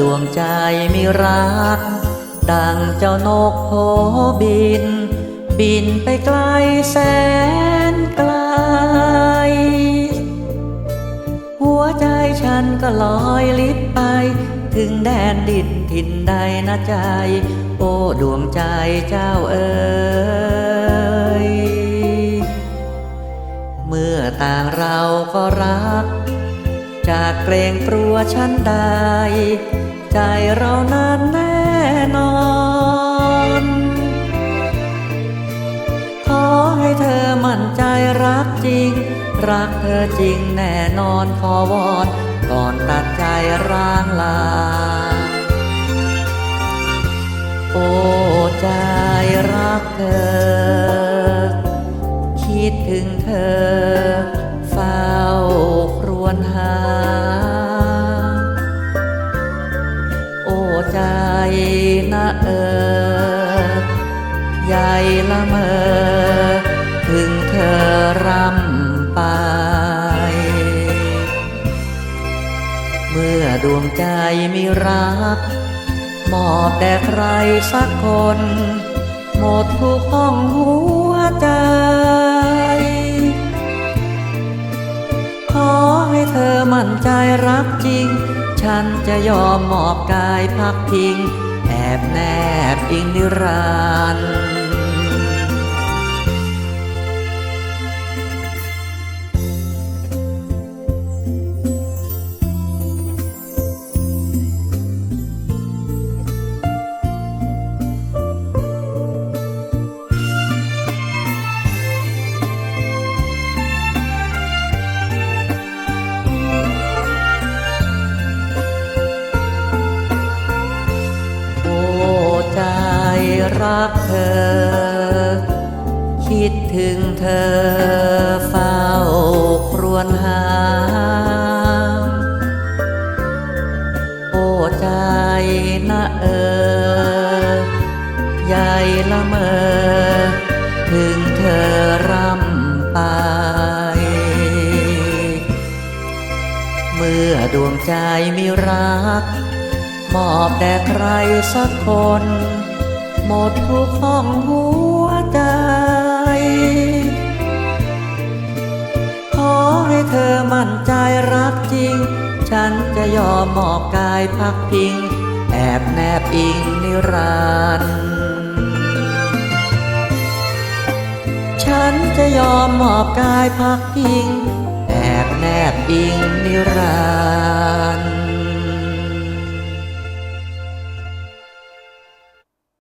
ดวงใจมีรัก ดังเจ้านกโผบิน บินไปไกลแสนไกล หัวใจฉันก็ลอยลิบไป ถึงแดนดินถิ่นใดนะใจ โอ้ดวงใจเจ้าเอ๋ยเมื่อต่างเราก็รัก จากเกรงกลัวฉันใด ใจเรานั้นแน่นอน ขอให้เธอมั่นใจรักจริง รักเธอจริงแน่นอนขอวอนก่อนตัดใจร้างลา โอ้ใจรักเธอ คิดถึงเธอ เฝ้า วญหา โอ้ใจนะเออใหญ่ละเมอ ถึงเธอรำไป เมื่อดวงใจมีรัก มอบแต่ใครสักคน หมดทุกห้องหัวใจขอ มั่นใจรักจริง ฉันจะยอมมอบกายพักพิง แอบแนบอิงนิรันดร์ กเธอ คิดถึงเธอเฝ้าครวญหา โอ้ใจนะเออใหญ่ละเมอ ถึงเธอรำไปเมื่อดวงใจมีรัก มอบแต่ใครสักคน หมดทุกห้องหัวใจ ขอให้เธอมั่นใจรักจริง ฉันจะยอมมอบกายพักพิง แอบแนบอิงนิรันดร์ฉันจะยอมมอบกายพักพิง แอบแนบอิงนิรัน